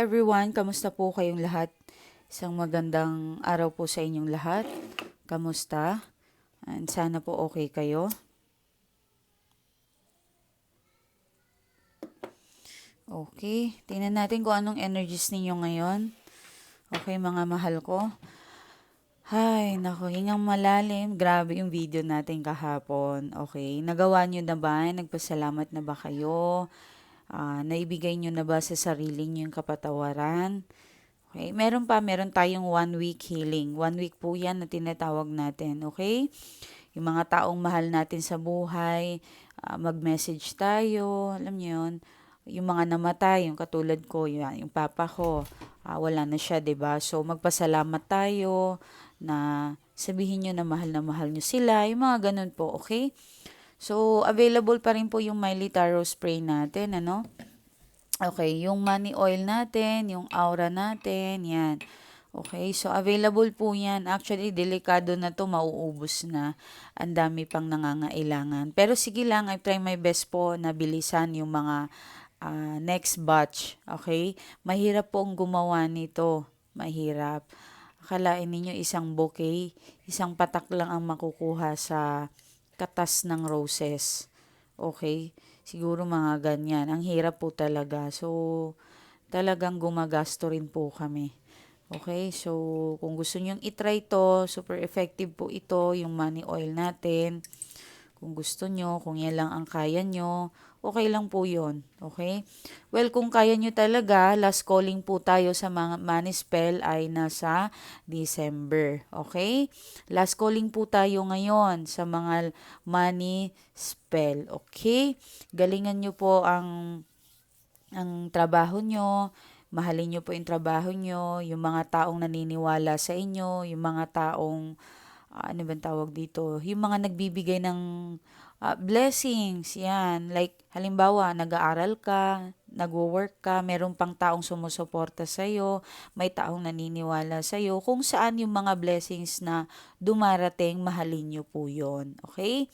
everyone, kamusta po kayong lahat? Isang magandang araw po sa inyong lahat. Kamusta? And sana po okay kayo. Okay, tingnan natin kung anong energies ninyo ngayon. Okay, mga mahal ko. Hay, nako, hingang malalim. Grabe yung video natin kahapon. Okay, nagawa nyo na ba? Nagpasalamat na ba kayo? Ah, naibigay nyo na ba sa sarili nyo yung kapatawaran? Okay, meron pa, meron tayong one week healing. One week po yan na tinatawag natin, okay? Yung mga taong mahal natin sa buhay, ah, mag-message tayo, alam nyo yun, yung mga namatay, yung katulad ko, yung, yung papa ko, ah, wala na siya, ba So, magpasalamat tayo na sabihin nyo na mahal na mahal nyo sila, yung mga ganun po, okay? So, available pa rin po yung Miley Tarot Spray natin, ano? Okay, yung money oil natin, yung aura natin, yan. Okay, so available po yan. Actually, delikado na to, mauubos na. Ang dami pang nangangailangan. Pero sige lang, I try my best po na bilisan yung mga uh, next batch. Okay, mahirap pong gumawa nito. Mahirap. Akalain ninyo isang bouquet, isang patak lang ang makukuha sa katas ng roses. Okay? Siguro mga ganyan. Ang hirap po talaga. So, talagang gumagasto rin po kami. Okay? So, kung gusto nyong itry to, super effective po ito, yung money oil natin. Kung gusto nyo, kung yan lang ang kaya nyo, okay lang po yon Okay? Well, kung kaya nyo talaga, last calling po tayo sa mga money spell ay nasa December. Okay? Last calling po tayo ngayon sa mga money spell. Okay? Galingan nyo po ang ang trabaho nyo, mahalin nyo po yung trabaho nyo, yung mga taong naniniwala sa inyo, yung mga taong uh, ano bang tawag dito, yung mga nagbibigay ng uh, blessings, yan. Like, halimbawa, nag-aaral ka, nagwo-work ka, meron pang taong sumusuporta sa'yo, may taong naniniwala sa'yo, kung saan yung mga blessings na dumarating, mahalin nyo po yon Okay?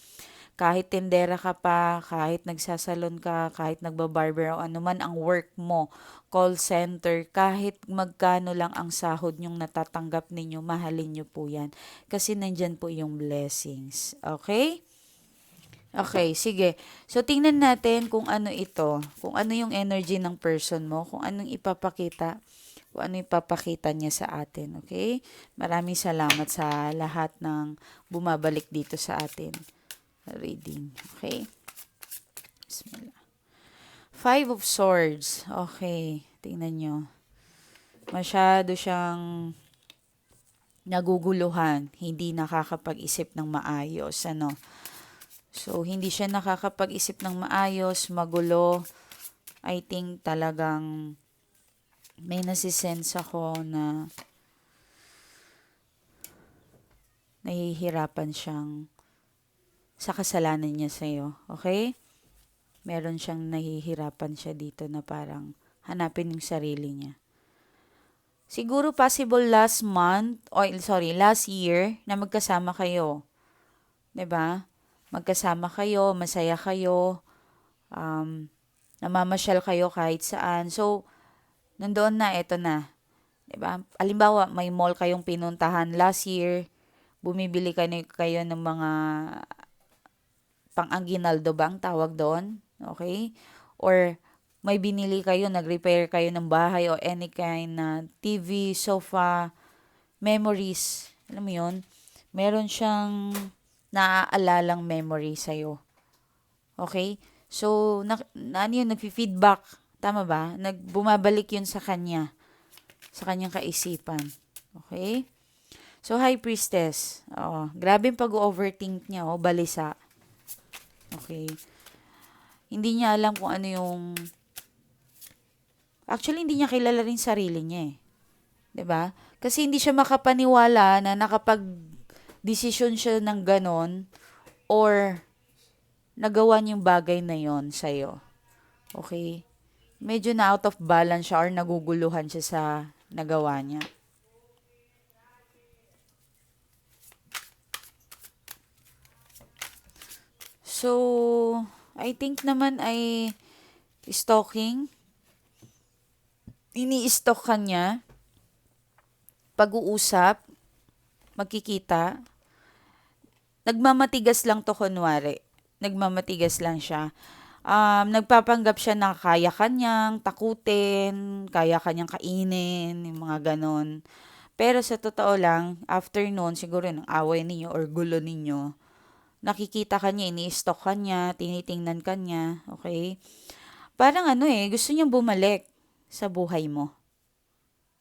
Kahit tendera ka pa, kahit nagsasalon ka, kahit nagbabarber o ano man ang work mo, call center, kahit magkano lang ang sahod nyong natatanggap ninyo, mahalin nyo po yan. Kasi nandyan po yung blessings. Okay? Okay, sige. So, tingnan natin kung ano ito. Kung ano yung energy ng person mo. Kung anong ipapakita. Kung ano ipapakita niya sa atin. Okay? Maraming salamat sa lahat ng bumabalik dito sa atin reading. Okay? Bismillah. Five of Swords. Okay. Tingnan nyo. Masyado siyang naguguluhan. Hindi nakakapag-isip ng maayos. Ano? So, hindi siya nakakapag-isip ng maayos, magulo. I think talagang may nasisense ako na nahihirapan siyang sa kasalanan niya sa iyo. Okay? Meron siyang nahihirapan siya dito na parang hanapin yung sarili niya. Siguro possible last month, or sorry, last year na magkasama kayo. 'Di ba? Magkasama kayo, masaya kayo, um, namamasyal kayo kahit saan. So, nandoon na, eto na. 'Di ba? Halimbawa, may mall kayong pinuntahan last year, bumibili kayo, kayo ng mga pang-aginaldo ba ang tawag doon? Okay? Or may binili kayo, nag-repair kayo ng bahay o any kind na TV, sofa, memories. Alam mo yun? Meron siyang naaalalang memory sa'yo. Okay? So, na, na, ano yun, nag-feedback. Tama ba? Nagbumabalik yun sa kanya. Sa kanyang kaisipan. Okay? So, High Priestess. Oh, grabe yung pag-overthink niya. Oh, balisa. Okay. Hindi niya alam kung ano yung... Actually, hindi niya kilala rin sarili niya eh. ba? Diba? Kasi hindi siya makapaniwala na nakapag-desisyon siya ng ganon or nagawa niyang bagay na yon sa'yo. Okay? Medyo na out of balance siya or naguguluhan siya sa nagawa niya. So, I think naman ay stalking. ini-stock ka niya, pag-uusap, magkikita, nagmamatigas lang to kunwari. Nagmamatigas lang siya. Um, nagpapanggap siya na kaya kanyang takutin, kaya kanyang kainin, yung mga ganon. Pero sa totoo lang, after noon, siguro ng away ninyo or gulo ninyo, nakikita ka niya, ini-stalk ka niya, tinitingnan ka niya, okay? Parang ano eh, gusto niyang bumalik sa buhay mo.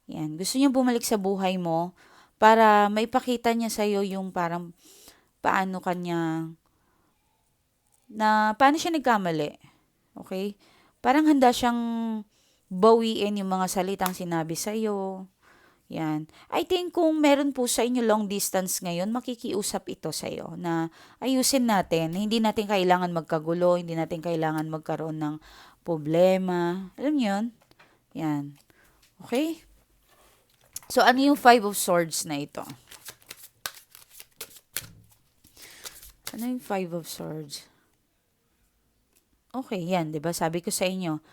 Yan, gusto niyang bumalik sa buhay mo para maipakita niya sa'yo yung parang paano kanya na paano siya nagkamali. Okay? Parang handa siyang bawiin yung mga salitang sinabi sa'yo. Yan. I think kung meron po sa inyo long distance ngayon, makikiusap ito sa iyo na ayusin natin. Hindi natin kailangan magkagulo, hindi natin kailangan magkaroon ng problema. Alam niyo yun? Yan. Okay? So, ano yung Five of Swords na ito? Ano yung Five of Swords? Okay, yan, 'di ba? Sabi ko sa inyo,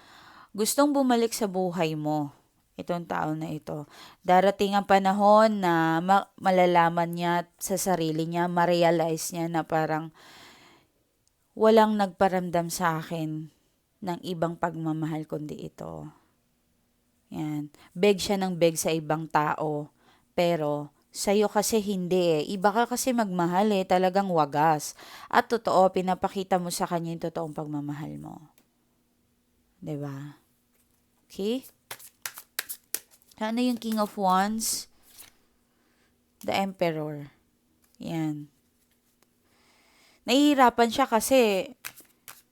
gustong bumalik sa buhay mo itong tao na ito. Darating ang panahon na ma- malalaman niya sa sarili niya, ma-realize niya na parang walang nagparamdam sa akin ng ibang pagmamahal kundi ito. Yan. Beg siya ng beg sa ibang tao. Pero, sa'yo kasi hindi eh. Iba ka kasi magmahal eh. Talagang wagas. At totoo, pinapakita mo sa kanya yung totoong pagmamahal mo. ba? Okay? Ano yung King of Wands? The Emperor. Yan. Nahihirapan siya kasi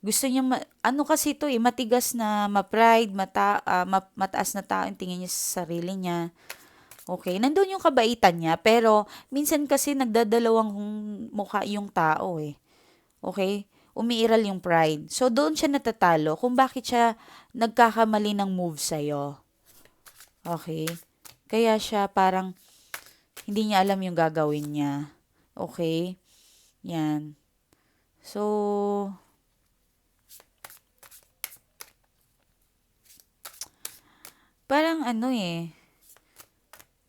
gusto niya, ma- ano kasi ito eh, matigas na ma-pride, mata, uh, ma- mataas na tao yung tingin niya sa sarili niya. Okay, nandun yung kabaitan niya, pero minsan kasi nagdadalawang mukha yung tao eh. Okay? Umiiral yung pride. So, doon siya natatalo kung bakit siya nagkakamali ng move sa'yo. Okay? Kaya siya parang hindi niya alam yung gagawin niya. Okay? Yan. So, parang ano eh,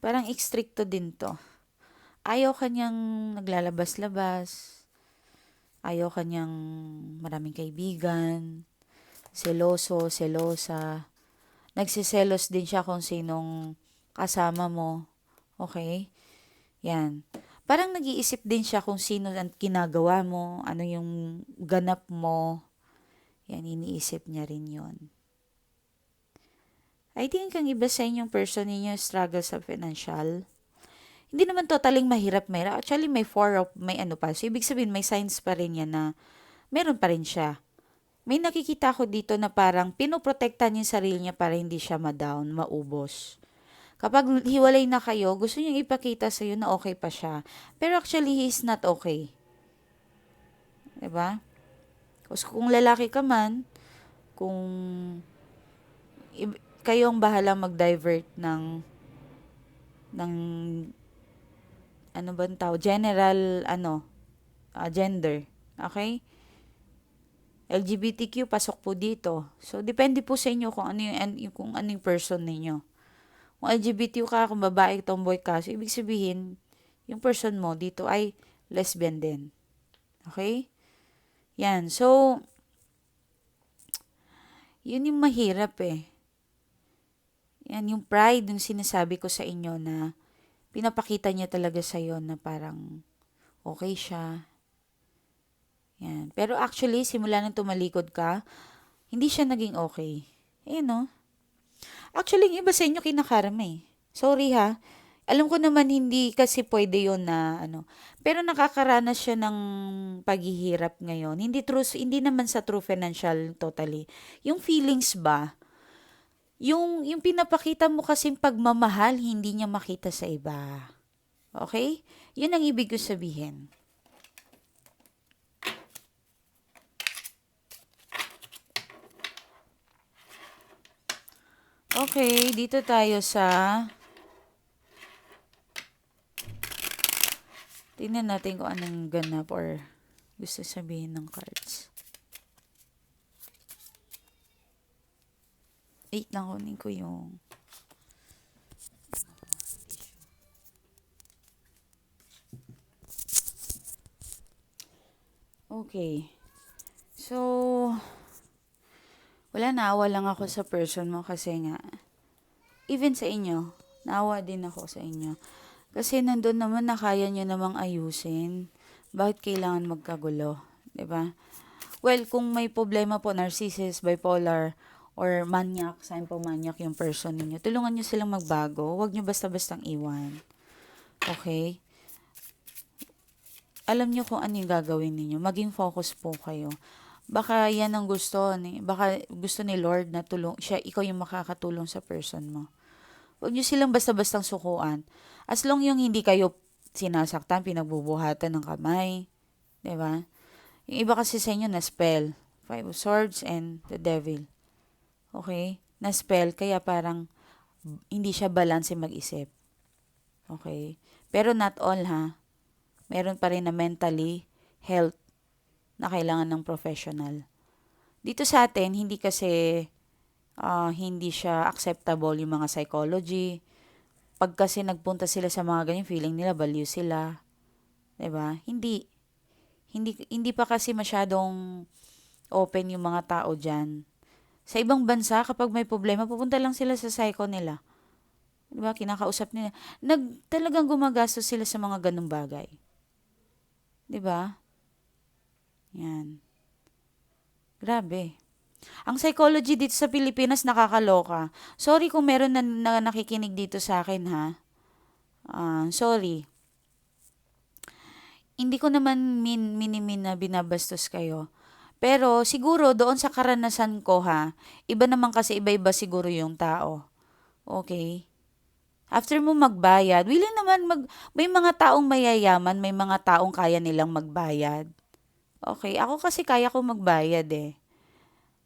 parang ekstrikto din to. Ayaw kanyang naglalabas-labas. Ayaw kanyang maraming kaibigan. Seloso, selosa nagsiselos din siya kung sinong kasama mo. Okay? Yan. Parang nag-iisip din siya kung sino ang ginagawa mo, ano yung ganap mo. Yan, iniisip niya rin yon. I think ang iba sa inyong person ninyo struggle sa financial. Hindi naman totaling mahirap mahirap. Actually, may four of, may ano pa. So, ibig sabihin, may signs pa rin yan na meron pa rin siya may nakikita ko dito na parang pinoprotekta niya yung sarili niya para hindi siya ma-down, maubos. Kapag hiwalay na kayo, gusto niya ipakita sa iyo na okay pa siya. Pero actually, he is not okay. Diba? Kasi kung lalaki ka man, kung kayo ang bahala mag-divert ng ng ano ba tao? General, ano, uh, gender. Okay? LGBTQ pasok po dito. So depende po sa inyo kung ano yung kung ano person ninyo. Kung LGBTQ ka, kung babae, tomboy ka, so ibig sabihin yung person mo dito ay lesbian din. Okay? Yan. So yun yung mahirap eh. Yan yung pride yung sinasabi ko sa inyo na pinapakita niya talaga sa iyo na parang okay siya, yan. Pero actually, simula nang tumalikod ka, hindi siya naging okay. Ayan no. Actually, yung iba sa inyo kinakarma eh. Sorry ha. Alam ko naman hindi kasi pwede yon na ano. Pero nakakaranas siya ng paghihirap ngayon. Hindi true, hindi naman sa true financial totally. Yung feelings ba, yung, yung pinapakita mo kasing pagmamahal, hindi niya makita sa iba. Okay? Yun ang ibig ko sabihin. Okay, dito tayo sa Tingnan natin kung anong ganap or gusto sabihin ng cards. Wait lang, kunin ko yung Okay. So, wala, na, naawa lang ako sa person mo kasi nga, even sa inyo, naawa din ako sa inyo. Kasi nandun naman na kaya nyo namang ayusin. Bakit kailangan magkagulo? ba? Diba? Well, kung may problema po, narcissist, bipolar, or maniac, sign po maniac yung person ninyo, tulungan nyo silang magbago. Huwag nyo basta-bastang iwan. Okay? Alam nyo kung ano yung gagawin ninyo. Maging focus po kayo. Baka yan ang gusto ni, baka gusto ni Lord na tulong, siya, ikaw yung makakatulong sa person mo. Huwag nyo silang basta-bastang sukuan. As long yung hindi kayo sinasaktan, pinagbubuhatan ng kamay. ba? Yung iba kasi sa inyo na spell. Five of Swords and the Devil. Okay? Na spell, kaya parang hindi siya balance mag-isip. Okay? Pero not all ha. Meron pa rin na mentally health na kailangan ng professional. Dito sa atin, hindi kasi uh, hindi siya acceptable yung mga psychology. Pag kasi nagpunta sila sa mga ganyan, feeling nila baliw sila. 'Di ba? Hindi hindi hindi pa kasi masyadong open yung mga tao diyan. Sa ibang bansa, kapag may problema, pupunta lang sila sa psycho nila. 'Di ba? Kinakausap nila. Nag talagang gumagastos sila sa mga ganung bagay. 'Di ba? Yan. Grabe. Ang psychology dito sa Pilipinas nakakaloka. Sorry kung meron na, na nakikinig dito sa akin ha. Uh, sorry. Hindi ko naman min minimin na binabastos kayo. Pero siguro doon sa karanasan ko ha, iba naman kasi iba-iba siguro yung tao. Okay? After mo magbayad, willing naman mag, may mga taong mayayaman, may mga taong kaya nilang magbayad. Okay, ako kasi kaya ko magbayad eh.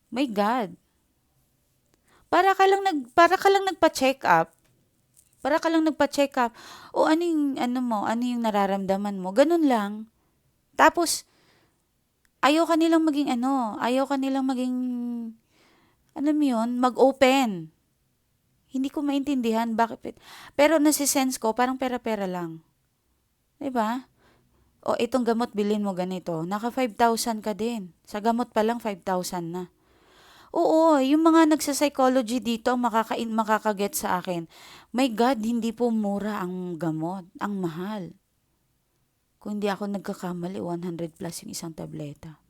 My God. Para ka lang nag para ka lang nagpa-check up. Para ka lang nagpa-check up. O ano yung ano mo, ano yung nararamdaman mo? Ganun lang. Tapos ayaw ka nilang maging ano, ayaw ka nilang maging alam mo yun, mag-open. Hindi ko maintindihan bakit. Pero nasi-sense ko, parang pera-pera lang. ba? O itong gamot bilhin mo ganito, naka 5,000 ka din. Sa gamot pa lang 5,000 na. Oo, yung mga nagsa-psychology dito makakain makakaget sa akin. My God, hindi po mura ang gamot, ang mahal. Kung hindi ako nagkakamali, 100 plus yung isang tableta.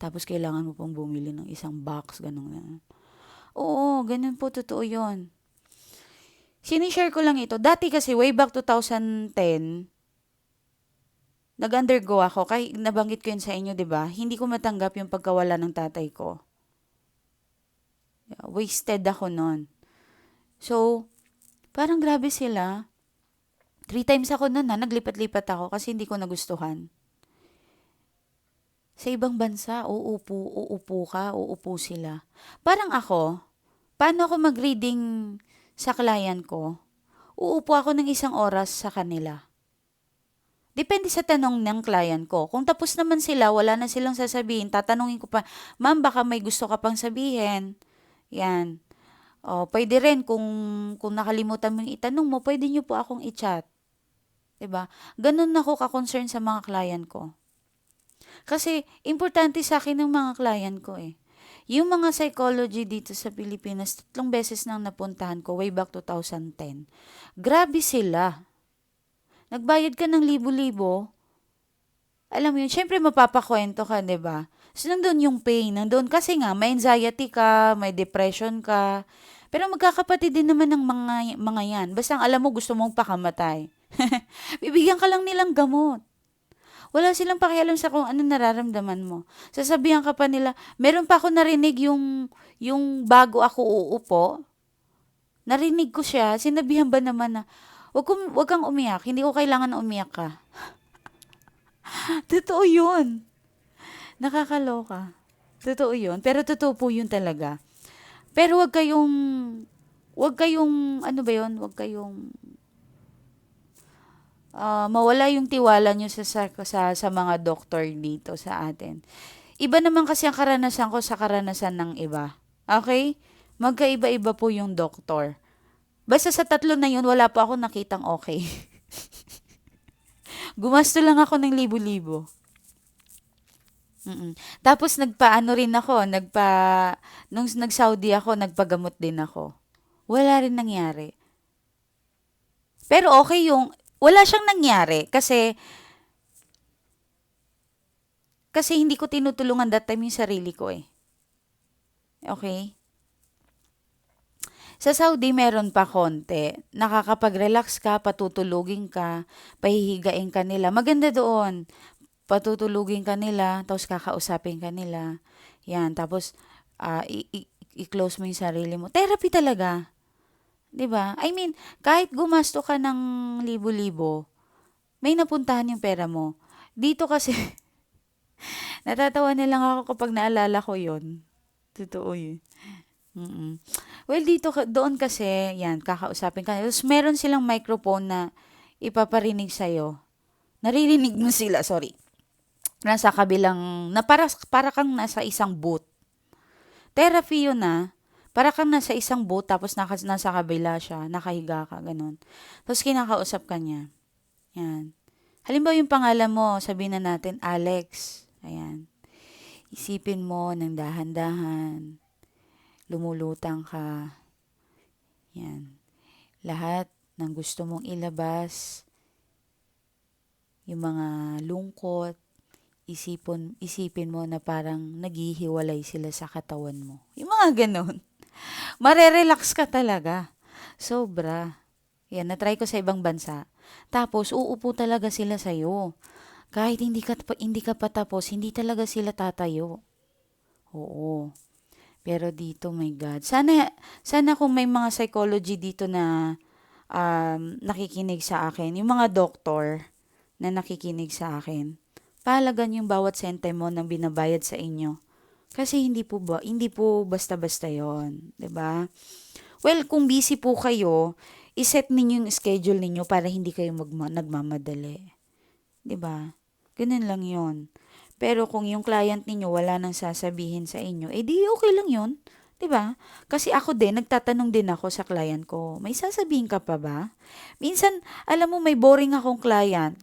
Tapos kailangan mo pong bumili ng isang box, ganun na. Oo, ganun po, totoo yon. Sinishare ko lang ito. Dati kasi, way back 2010, nag-undergo ako, kay nabanggit ko yun sa inyo, 'di ba? Hindi ko matanggap yung pagkawala ng tatay ko. Wasted ako noon. So, parang grabe sila. Three times ako noon na naglipat-lipat ako kasi hindi ko nagustuhan. Sa ibang bansa, uupo, uupo ka, uupo sila. Parang ako, paano ako mag-reading sa client ko? Uupo ako ng isang oras sa kanila Depende sa tanong ng client ko. Kung tapos naman sila, wala na silang sasabihin, tatanungin ko pa, ma'am, baka may gusto ka pang sabihin. Yan. O, pwede rin, kung, kung nakalimutan mo yung itanong mo, pwede nyo po akong i-chat. Ba? Diba? Ganun ako ka-concern sa mga client ko. Kasi, importante sa akin ng mga client ko eh. Yung mga psychology dito sa Pilipinas, tatlong beses nang napuntahan ko way back 2010. Grabe sila nagbayad ka ng libo-libo, alam mo yun, syempre mapapakwento ka, di ba? So, nandun yung pain, nandun kasi nga, may anxiety ka, may depression ka, pero magkakapatid din naman ng mga, mga yan. Basta alam mo, gusto mong pakamatay. Bibigyan ka lang nilang gamot. Wala silang pakialam sa kung ano nararamdaman mo. Sasabihan ka pa nila, meron pa ako narinig yung, yung bago ako uupo, narinig ko siya, sinabihan ba naman na, Wag, kum, wag kang umiyak. Hindi ko kailangan na umiyak ka. totoo yun. Nakakaloka. Totoo yun. Pero totoo po yun talaga. Pero wag kayong, wag kayong, ano ba yun? Wag kayong, uh, mawala yung tiwala nyo sa, sa, sa, sa mga doktor dito sa atin. Iba naman kasi ang karanasan ko sa karanasan ng iba. Okay? Magkaiba-iba po yung doktor. Basta sa tatlo na yun, wala pa ako nakitang okay. Gumasto lang ako ng libo-libo. Mm. Tapos nagpaano rin ako, nagpa nung nag-Saudi ako, nagpagamot din ako. Wala rin nangyari. Pero okay yung wala siyang nangyari kasi kasi hindi ko tinutulungan that time yung sarili ko eh. Okay? Sa Saudi, meron pa konti. Nakakapag-relax ka, patutulugin ka, pahihigain ka nila. Maganda doon. Patutulugin ka nila, tapos kakausapin ka nila. Yan, tapos uh, i-close mo yung sarili mo. Therapy talaga. 'Di ba? I mean, kahit gumasto ka ng libo-libo, may napuntahan yung pera mo. Dito kasi natatawa na lang ako kapag naalala ko 'yon. Totoo 'yun. Mm-mm. Well, dito, doon kasi, yan, kakausapin ka. Tapos meron silang microphone na ipaparinig sa'yo. Naririnig mo sila, sorry. Nasa kabilang, na para, para kang nasa isang booth. Therapy yun na. Para kang nasa isang booth, tapos naka, nasa kabila siya, nakahiga ka, ganun. Tapos kinakausap ka niya. Yan. Halimbawa yung pangalan mo, sabihin na natin, Alex. Ayan. Isipin mo ng dahan-dahan lumulutang ka. Yan. Lahat ng gusto mong ilabas, yung mga lungkot, isipon, isipin mo na parang naghihiwalay sila sa katawan mo. Yung mga ganun. Marerelax ka talaga. Sobra. Yan, na-try ko sa ibang bansa. Tapos, uupo talaga sila sa'yo. Kahit hindi ka, hindi ka patapos, hindi talaga sila tatayo. Oo. Pero dito, my God. Sana, sana kung may mga psychology dito na um, nakikinig sa akin, yung mga doktor na nakikinig sa akin, palagan yung bawat sentimo ng binabayad sa inyo. Kasi hindi po ba, hindi po basta-basta 'yon, 'di ba? Well, kung busy po kayo, iset ninyo yung schedule ninyo para hindi kayo magma- nagmamadali. 'Di ba? Ganun lang 'yon. Pero kung yung client ninyo wala nang sasabihin sa inyo, eh okay lang yun. 'Di ba? Kasi ako din, nagtatanong din ako sa client ko, may sasabihin ka pa ba? Minsan, alam mo, may boring akong client.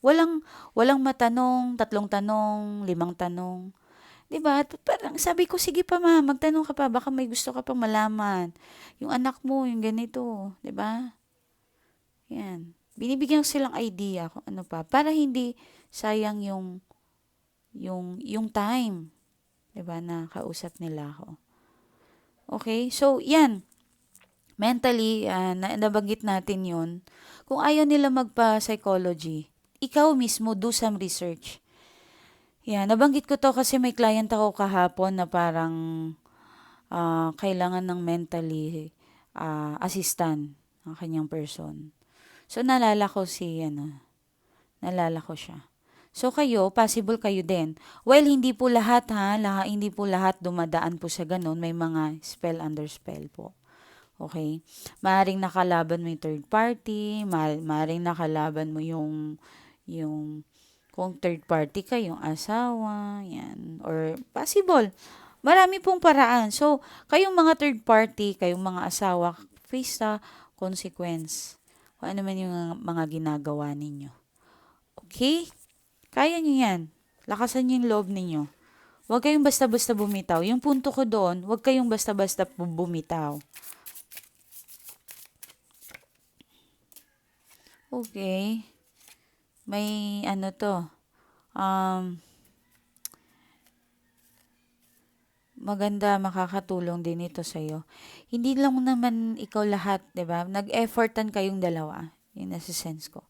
Walang, walang matanong, tatlong tanong, limang tanong. 'Di ba? Parang sabi ko, sige pa ma, magtanong ka pa, baka may gusto ka pang malaman. Yung anak mo, yung ganito, 'di ba? Yan. Binibigyan ko silang idea kung ano pa para hindi sayang yung yung, yung time. 'di ba na kausap nila ako. Okay? So, yan. Mentally, uh, na, nabanggit natin yun. Kung ayaw nila magpa-psychology, ikaw mismo do some research. Yan, nabanggit ko to kasi may client ako kahapon na parang uh, kailangan ng mentally uh, assistant ang kanyang person. So, nalala ko si, ano, nalala ko siya. So kayo, possible kayo din. Well, hindi po lahat ha, lahat, hindi po lahat dumadaan po sa ganun. May mga spell under spell po. Okay? Maaring nakalaban mo yung third party, ma- maaring nakalaban mo yung, yung, kung third party ka, yung asawa, yan. Or possible. Marami pong paraan. So, kayong mga third party, kayong mga asawa, face the consequence. Kung ano man yung mga ginagawa ninyo. Okay? Kaya nyo yan. Lakasan nyo yung loob ninyo. Huwag kayong basta-basta bumitaw. Yung punto ko doon, huwag kayong basta-basta bumitaw. Okay. May ano to. Um, maganda, makakatulong din ito sa iyo. Hindi lang naman ikaw lahat, 'di ba? Nag-effortan kayong dalawa. Yun nasa sense ko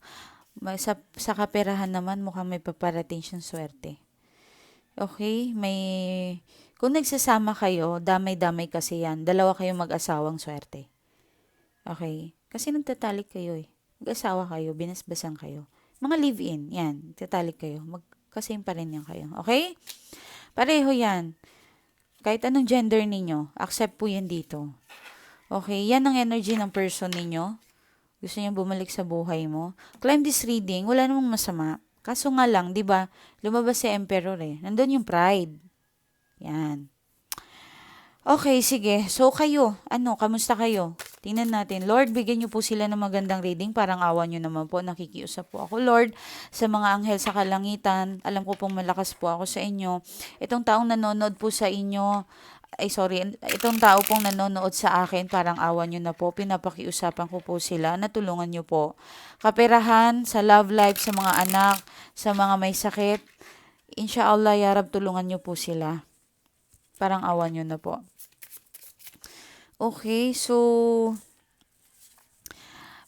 sa, sa kaperahan naman mukhang may paparating siyang swerte. Okay? May, kung nagsasama kayo, damay-damay kasi yan. Dalawa kayong mag-asawang swerte. Okay? Kasi nagtatalik kayo eh. Mag-asawa kayo, binasbasan kayo. Mga live-in, yan. Tatalik kayo. Magkasame pa rin yan kayo. Okay? Pareho yan. Kahit anong gender ninyo, accept po yan dito. Okay? Yan ang energy ng person ninyo gusto niya bumalik sa buhay mo. Climb this reading, wala namang masama. Kaso nga lang, di ba, lumabas si Emperor eh. Nandun yung pride. Yan. Okay, sige. So kayo, ano, kamusta kayo? Tingnan natin. Lord, bigyan niyo po sila ng magandang reading. Parang awan niyo naman po. Nakikiusap po ako, Lord, sa mga anghel sa kalangitan. Alam ko pong malakas po ako sa inyo. Itong taong nanonood po sa inyo, ay sorry, itong tao pong nanonood sa akin, parang awan niyo na po. Pinapakiusapan ko po sila. Natulungan niyo po. Kaperahan, sa love life, sa mga anak, sa mga may sakit. Inshallah, Yarab, tulungan niyo po sila. Parang awan niyo na po. Okay, so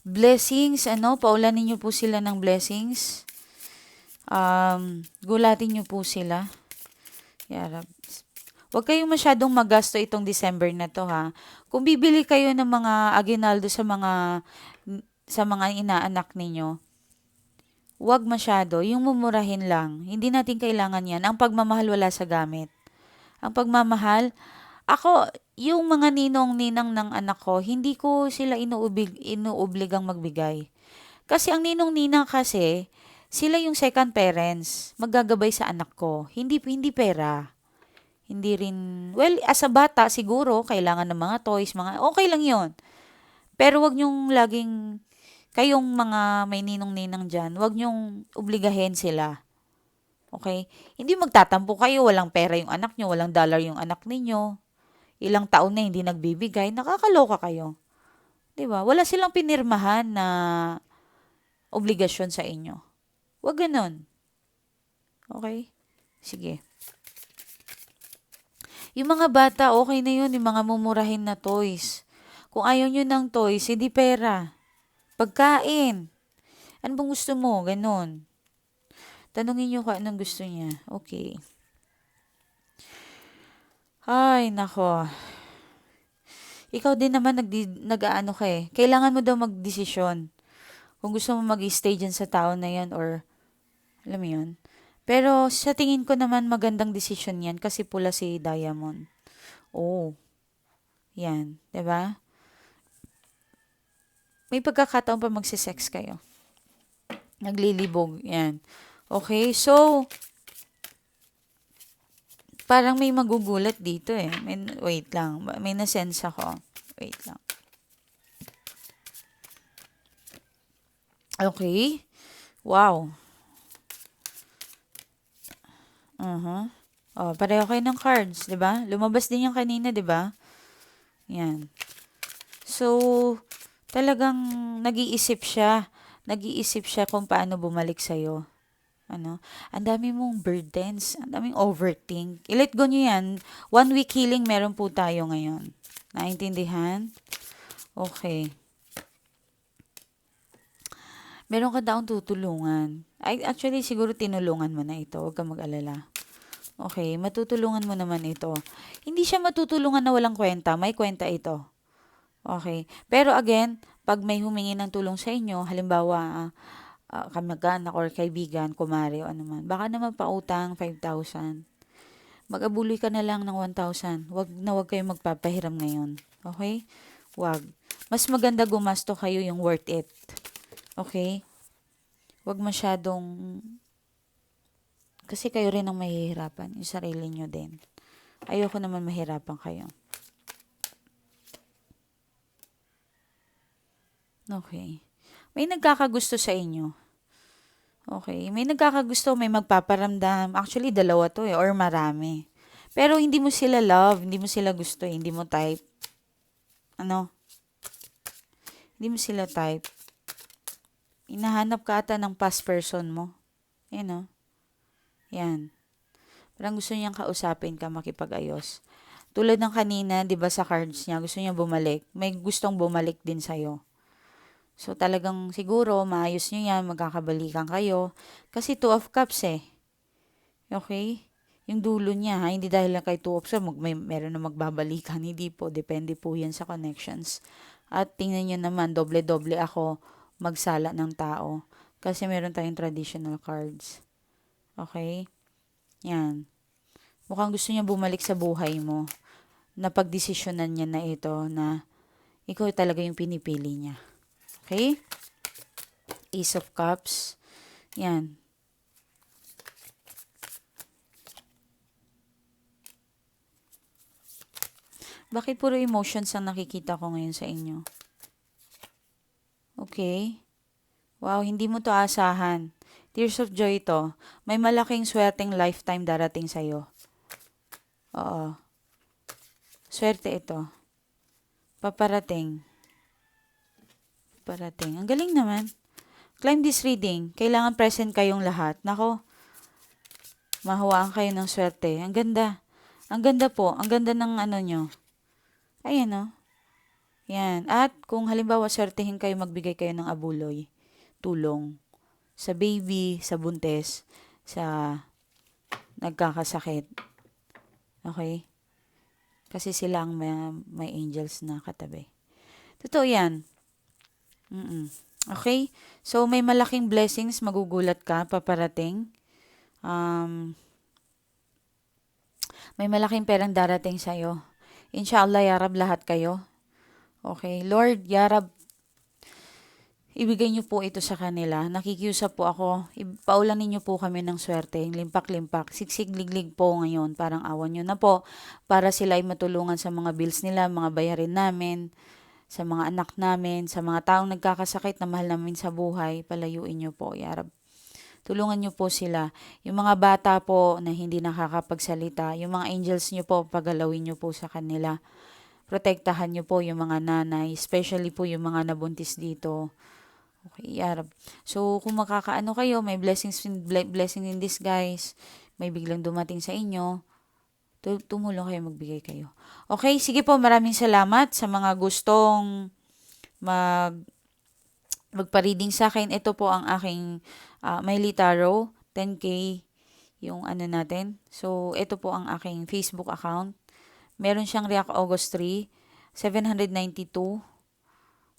blessings, ano, paulanin niyo po sila ng blessings. Um, gulatin niyo po sila. Yarab. Huwag kayong masyadong magasto itong December na to ha. Kung bibili kayo ng mga aginaldo sa mga sa mga inaanak ninyo, huwag masyado, yung mumurahin lang. Hindi natin kailangan yan. Ang pagmamahal wala sa gamit. Ang pagmamahal, ako, yung mga ninong-ninang ng anak ko, hindi ko sila inuubig, inuobligang magbigay. Kasi ang ninong-ninang kasi, sila yung second parents, maggagabay sa anak ko. Hindi, hindi pera. Hindi rin, well, as a bata, siguro, kailangan ng mga toys, mga, okay lang yon Pero wag nyong laging, kayong mga may ninong-ninang dyan, wag nyong obligahin sila. Okay? Hindi magtatampo kayo, walang pera yung anak nyo, walang dollar yung anak ninyo ilang taon na hindi nagbibigay, nakakaloka kayo. 'Di ba? Wala silang pinirmahan na obligasyon sa inyo. Huwag ganun. Okay? Sige. Yung mga bata, okay na yun. Yung mga mumurahin na toys. Kung ayaw nyo ng toys, hindi pera. Pagkain. Ano bang gusto mo? Ganon. Tanungin nyo kung anong gusto niya. Okay. Ay, nako. Ikaw din naman nag nag-aano ka eh. Kailangan mo daw magdesisyon. Kung gusto mo mag-stay dyan sa tao na yan or alam mo yun. Pero sa tingin ko naman magandang desisyon yan kasi pula si Diamond. Oh. Yan. ba? Diba? May pagkakataon pa magsisex kayo. Naglilibog. Yan. Okay, so, Parang may magugulat dito eh. May, wait lang. May nasense ako. Wait lang. Okay. Wow. Uh-huh. Oh, pareho kayo ng cards, 'di ba? Lumabas din yung kanina, 'di ba? Yan. So, talagang nag-iisip siya. Nag-iisip siya kung paano bumalik sa'yo. Ano? Ang dami mong burdens, ang daming overthink. I-let go nyo yan. One week healing meron po tayo ngayon. Naintindihan? Okay. Meron ka daw tutulungan. Ay, actually, siguro tinulungan mo na ito. Huwag kang mag-alala. Okay, matutulungan mo naman ito. Hindi siya matutulungan na walang kwenta. May kwenta ito. Okay. Pero again, pag may humingi ng tulong sa inyo, halimbawa, uh, uh, kamag-anak or kaibigan, kumari o anuman, baka naman pautang 5,000. Mag-abuloy ka na lang ng 1,000. Wag na wag kayo magpapahiram ngayon. Okay? Wag. Mas maganda gumasto kayo yung worth it. Okay? Wag masyadong kasi kayo rin ang mahihirapan. Yung sarili nyo din. Ayoko naman mahirapan kayo. Okay. May nagkakagusto sa inyo. Okay. May nagkakagusto, may magpaparamdam. Actually, dalawa to eh, or marami. Pero hindi mo sila love, hindi mo sila gusto, eh, hindi mo type. Ano? Hindi mo sila type. Inahanap ka ata ng past person mo. Yan o. Oh. Yan. Parang gusto niyang kausapin ka, makipag-ayos. Tulad ng kanina, di ba sa cards niya, gusto niya bumalik. May gustong bumalik din sa'yo. So, talagang siguro, maayos nyo yan, magkakabalikan kayo. Kasi two of cups eh. Okay? Yung dulo niya, ha? hindi dahil lang kay two of cups, mag, may, meron na magbabalikan. Hindi po, depende po yan sa connections. At tingnan nyo naman, doble-doble ako magsala ng tao. Kasi meron tayong traditional cards. Okay? Yan. Mukhang gusto niya bumalik sa buhay mo. Napagdesisyonan niya na ito na ikaw talaga yung pinipili niya. Okay? Ace of Cups. Yan. Bakit puro emotions ang nakikita ko ngayon sa inyo? Okay. Wow, hindi mo to asahan. Tears of joy to. May malaking swerteng lifetime darating sa'yo. Oo. Swerte ito. Paparating. Paparating. Ang galing naman. Climb this reading. Kailangan present kayong lahat. Nako, mahawaan kayo ng swerte. Ang ganda. Ang ganda po. Ang ganda ng ano nyo. Ayan o. Yan. At kung halimbawa swertehin kayo, magbigay kayo ng abuloy. Tulong. Sa baby, sa buntes, sa nagkakasakit. Okay? Kasi sila ang may, may angels na katabi. Totoo yan. Mm-mm. Okay? So, may malaking blessings, magugulat ka, paparating. Um, may malaking perang darating sa'yo. Inshallah, Yarab, lahat kayo. Okay. Lord, Yarab, ibigay niyo po ito sa kanila. Nakikiusap po ako. Paulanin niyo po kami ng swerte. Limpak-limpak. Siksig-liglig po ngayon. Parang awan niyo na po. Para sila ay matulungan sa mga bills nila, mga bayarin namin, sa mga anak namin, sa mga taong nagkakasakit na mahal namin sa buhay. Palayuin niyo po, Yarab. Tulungan niyo po sila. Yung mga bata po na hindi nakakapagsalita, yung mga angels niyo po, pagalawin niyo po sa kanila. Protektahan niyo po yung mga nanay, especially po yung mga nabuntis dito. Okay, Arab. So, kung makakaano kayo, may blessings in, blessing in disguise, may biglang dumating sa inyo, tumulong kayo, magbigay kayo. Okay, sige po, maraming salamat sa mga gustong mag magpa-reading sa akin. Ito po ang aking uh, Miley Tarot, 10K yung ano natin. So, ito po ang aking Facebook account. Meron siyang React August 3, 792.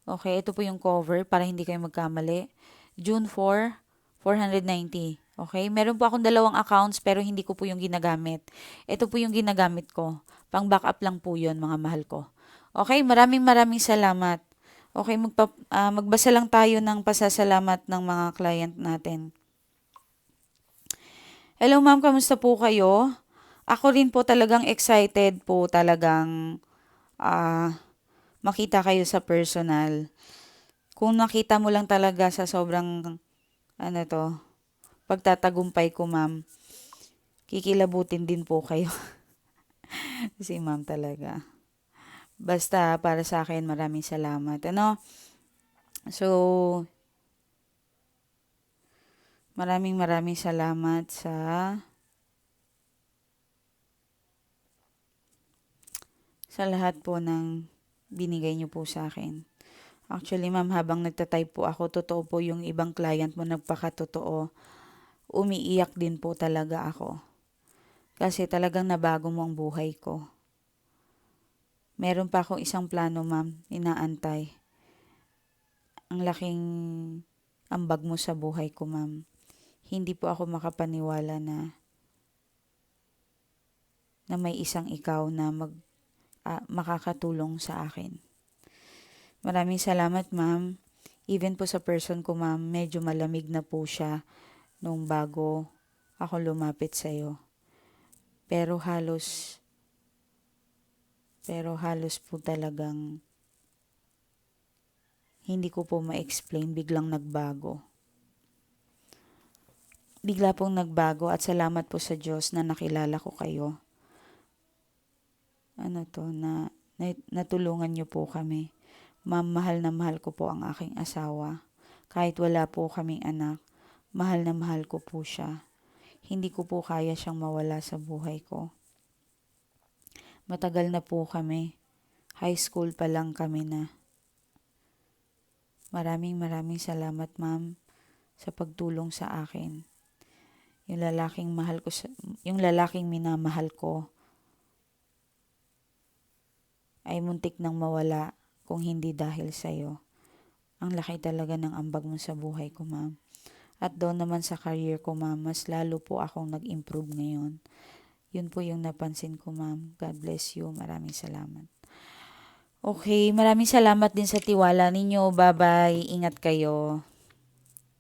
Okay, ito po yung cover para hindi kayo magkamali. June 4, 490. Okay, meron po akong dalawang accounts pero hindi ko po yung ginagamit. Ito po yung ginagamit ko. Pang backup lang po yun, mga mahal ko. Okay, maraming maraming salamat. Okay, magpa, uh, magbasa lang tayo ng pasasalamat ng mga client natin. Hello ma'am, kamusta po kayo? Ako rin po talagang excited po talagang uh, makita kayo sa personal. Kung nakita mo lang talaga sa sobrang ano to, pagtatagumpay ko ma'am, kikilabutin din po kayo. si ma'am talaga. Basta para sa akin, maraming salamat. Ano? So, maraming maraming salamat sa sa lahat po ng binigay niyo po sa akin. Actually, ma'am, habang nagtatype po ako, totoo po yung ibang client mo nagpakatotoo. Umiiyak din po talaga ako. Kasi talagang nabago mo ang buhay ko. Meron pa akong isang plano, ma'am, inaantay. Ang laking ambag mo sa buhay ko, ma'am. Hindi po ako makapaniwala na na may isang ikaw na mag uh, makakatulong sa akin. Maraming salamat, ma'am. Even po sa person ko, ma'am, medyo malamig na po siya nung bago ako lumapit sa iyo. Pero halos pero halos po talagang hindi ko po ma-explain, biglang nagbago. Bigla pong nagbago at salamat po sa Diyos na nakilala ko kayo. Ano to, na, na natulungan niyo po kami. Ma'am, mahal na mahal ko po ang aking asawa. Kahit wala po kaming anak, mahal na mahal ko po siya. Hindi ko po kaya siyang mawala sa buhay ko. Matagal na po kami. High school pa lang kami na. Maraming maraming salamat ma'am sa pagtulong sa akin. Yung lalaking mahal ko sa, yung lalaking minamahal ko ay muntik nang mawala kung hindi dahil sa iyo. Ang laki talaga ng ambag mo sa buhay ko, ma'am. At doon naman sa career ko, ma'am, mas lalo po akong nag-improve ngayon. Yun po yung napansin ko, ma'am. God bless you. Maraming salamat. Okay, maraming salamat din sa tiwala ninyo. Bye-bye. Ingat kayo.